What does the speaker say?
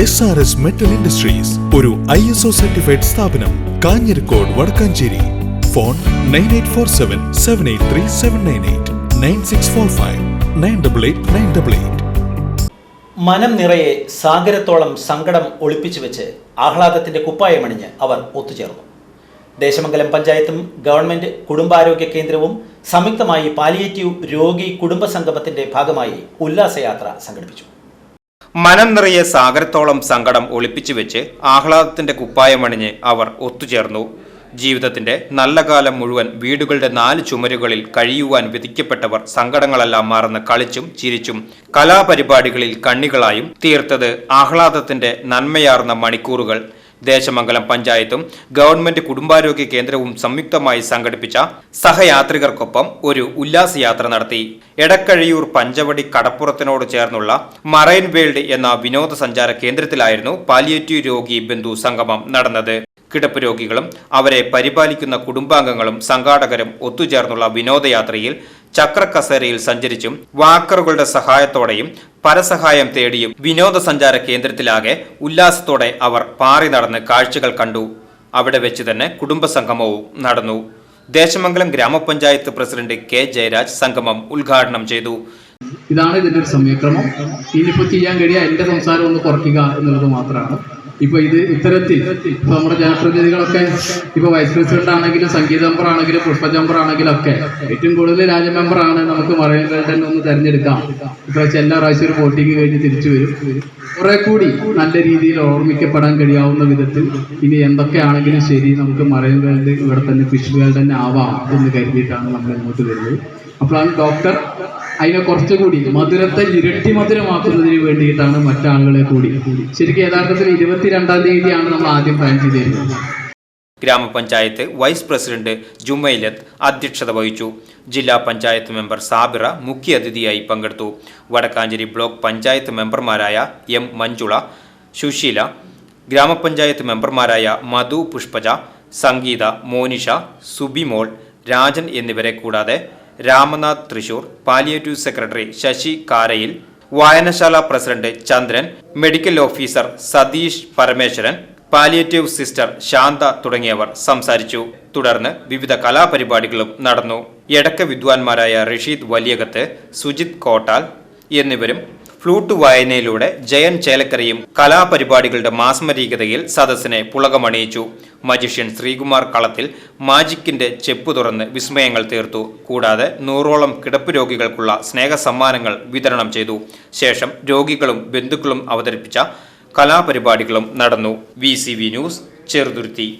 S R S metal industries ഒരു I S O certified സ്ഥാപനം Kanjirakode Vadakkanchery. Phone nine eight four seven seven eight three seven nine eight nine six four five nine double eight nine double eight മനം നിറയെ സാഗരത്തോളം സങ്കടം ഒളിപ്പിച്ചു വെച്ച് ആഹ്ലാദത്തിന്റെ കുപ്പായമണിഞ്ഞ് അവർ ഒത്തുചേർന്നു. ദേശമംഗലം പഞ്ചായത്തും government കുടുംബാരോഗ്യ കേന്ദ്രവും സംയുക്തമായി പാലിയേറ്റീവ് രോഗി കുടുംബ സംഗമത്തിന്റെ ഭാഗമായി ഉല്ലാസയാത്ര സംഘടിപ്പിച്ചു. മനം നിറയെ സാഗരത്തോളം സങ്കടം ഒളിപ്പിച്ചു വെച്ച് ആഹ്ലാദത്തിന്റെ കുപ്പായമണിഞ്ഞ് അവർ ഒത്തുചേർന്നു. ജീവിതത്തിന്റെ നല്ല കാലം മുഴുവൻ വീടുകളുടെ നാല് ചുമരുകളിൽ കഴിയുവാൻ വിധിക്കപ്പെട്ടവർ സങ്കടങ്ങളെല്ലാം മറന്ന് കളിച്ചും ചിരിച്ചും കലാപരിപാടികളിൽ കണ്ണികളായും തീർത്തത് ആഹ്ലാദത്തിന്റെ നന്മയാർന്ന മണിക്കൂറുകൾ. ദേശമംഗലം പഞ്ചായത്തും ഗവൺമെന്റ് കുടുംബാരോഗ്യ കേന്ദ്രവും സംയുക്തമായി സംഘടിപ്പിച്ച സഹയാത്രികർക്കൊപ്പം ഒരു ഉല്ലാസയാത്ര നടത്തി. എടക്കഴിയൂർ പഞ്ചവടി കടപ്പുറത്തിനോട് ചേർന്നുള്ള മറൈൻ വേൾഡ് എന്ന വിനോദസഞ്ചാര കേന്ദ്രത്തിലായിരുന്നു പാലിയേറ്റീവ് രോഗി ബന്ധു സംഗമം നടന്നത്. കിടപ്പ് രോഗികളും അവരെ പരിപാലിക്കുന്ന കുടുംബാംഗങ്ങളും സംഘാടകരും ഒത്തുചേർന്നുള്ള വിനോദയാത്രയിൽ ചക്രക്കസേരയിൽ സഞ്ചരിച്ചും വാക്കറുകളുടെ സഹായത്തോടെയും പരസഹായം തേടിയും വിനോദസഞ്ചാര കേന്ദ്രത്തിലാകെ ഉല്ലാസത്തോടെ അവർ പാറി നടന്ന് കാഴ്ചകൾ കണ്ടു. അവിടെ വെച്ച് തന്നെ കുടുംബസംഗമവും നടന്നു. ദേശമംഗലം ഗ്രാമപഞ്ചായത്ത് പ്രസിഡന്റ് കെ ജയരാജ് സംഗമം ഉദ്ഘാടനം ചെയ്തു. ഇതാണ് ഇതിന്റെ ഒരു സമയക്രമം. ഇനിയിപ്പോ ചെയ്യാൻ കഴിയുക എന്റെ സംസാരം ഒന്ന് കുറയ്ക്കുക എന്നുള്ളത് മാത്രമാണ്. ഇപ്പൊ ഇത് ഇത്തരത്തിൽ ഇപ്പൊ നമ്മുടെ ജനപ്രതിനിധികളൊക്കെ ഇപ്പൊ വൈസ് പ്രസിഡന്റ് ആണെങ്കിലും സംഗീത മെമ്പർ ആണെങ്കിലും പുഷ്പ മെമ്പർ ആണെങ്കിലും ഒക്കെ ഏറ്റവും കൂടുതൽ രാജ മെമ്പർ ആണ് നമുക്ക് മറൈൻ വേൾഡ് ഒന്ന് തെരഞ്ഞെടുക്കാം. ഇപ്പൊ എല്ലാ പ്രാവശ്യം ഒരു വോട്ടിംഗ് കഴിഞ്ഞ് തിരിച്ചു വരും. കുറെ കൂടി നല്ല രീതിയിൽ ഓർമ്മിക്കപ്പെടാൻ കഴിയാവുന്ന വിധത്തിൽ ഇനി എന്തൊക്കെയാണെങ്കിലും ശരി നമുക്ക് മറൈൻ വേൾഡ് ഇവിടെ തന്നെ ഫിഷ് വേൾഡ് തന്നെ ആവാം എന്ന് കരുതിയിട്ടാണ് നമ്മൾ ഇങ്ങോട്ട് വരുന്നത്. അപ്പോഴാണ് ഡോക്ടർ അതിനെ കുറച്ചുകൂടി മധുരത്തെ ഇരട്ടി മധുരമാക്കുന്നതിന് വേണ്ടിയിട്ടാണ് മറ്റാളുകളെ കൂടി. ശരിക്കും യഥാർത്ഥത്തിൽ ഇരുപത്തിരണ്ടാം തീയതിയാണ് നമ്മൾ ആദ്യം പ്ലാൻ ചെയ്തിരുന്നത്. ഗ്രാമപഞ്ചായത്ത് വൈസ് പ്രസിഡന്റ് ജുമൈലത്ത് അധ്യക്ഷത വഹിച്ചു. ജില്ലാ പഞ്ചായത്ത് മെമ്പർ സാബിറ മുഖ്യാതിഥിയായി പങ്കെടുത്തു. വടക്കാഞ്ചേരി ബ്ലോക്ക് പഞ്ചായത്ത് മെമ്പർമാരായ എം മഞ്ജുള സുശീല ഗ്രാമപഞ്ചായത്ത് മെമ്പർമാരായ മധു പുഷ്പജ സംഗീത മോനിഷ സുബിമോൾ രാജൻ എന്നിവരെ കൂടാതെ രാമനാഥ് തൃശൂർ പാലിയേറ്റീവ് സെക്രട്ടറി ശശി കാരയിൽ വായനശാല president Chandran medical officer Satheesh Parameswaran palliative sister Santha തുടങ്ങിയവർ സംസാരിച്ചു. തുടർന്ന് വിവിധ കലാപരിപാടികളും നടന്നു. എടക്ക വിദ്വാൻമാരായ റഷീദ് വലിയകത്ത് സുജിത് കോട്ടാൽ എന്നിവരും ഫ്ലൂട്ട് വായനയിലൂടെ ജയൻ ചേലക്കരയും കലാപരിപാടികളുടെ മാസ്മരീകതയിൽ സദസ്സിനെ പുളകമണിയിച്ചു. മജിഷ്യൻ ശ്രീകുമാർ കളത്തിൽ മാജിക്കിന്റെ ചെപ്പ് തുറന്ന് വിസ്മയങ്ങൾ തീർത്തു. കൂടാതെ നൂറോളം കിടപ്പ് രോഗികൾക്കുള്ള സ്നേഹസമ്മാനങ്ങൾ വിതരണം ചെയ്തു. ശേഷം രോഗികളും ബന്ധുക്കളും അവതരിപ്പിച്ച കലാപരിപാടികളും നടന്നു. V news Cheruthuruthy.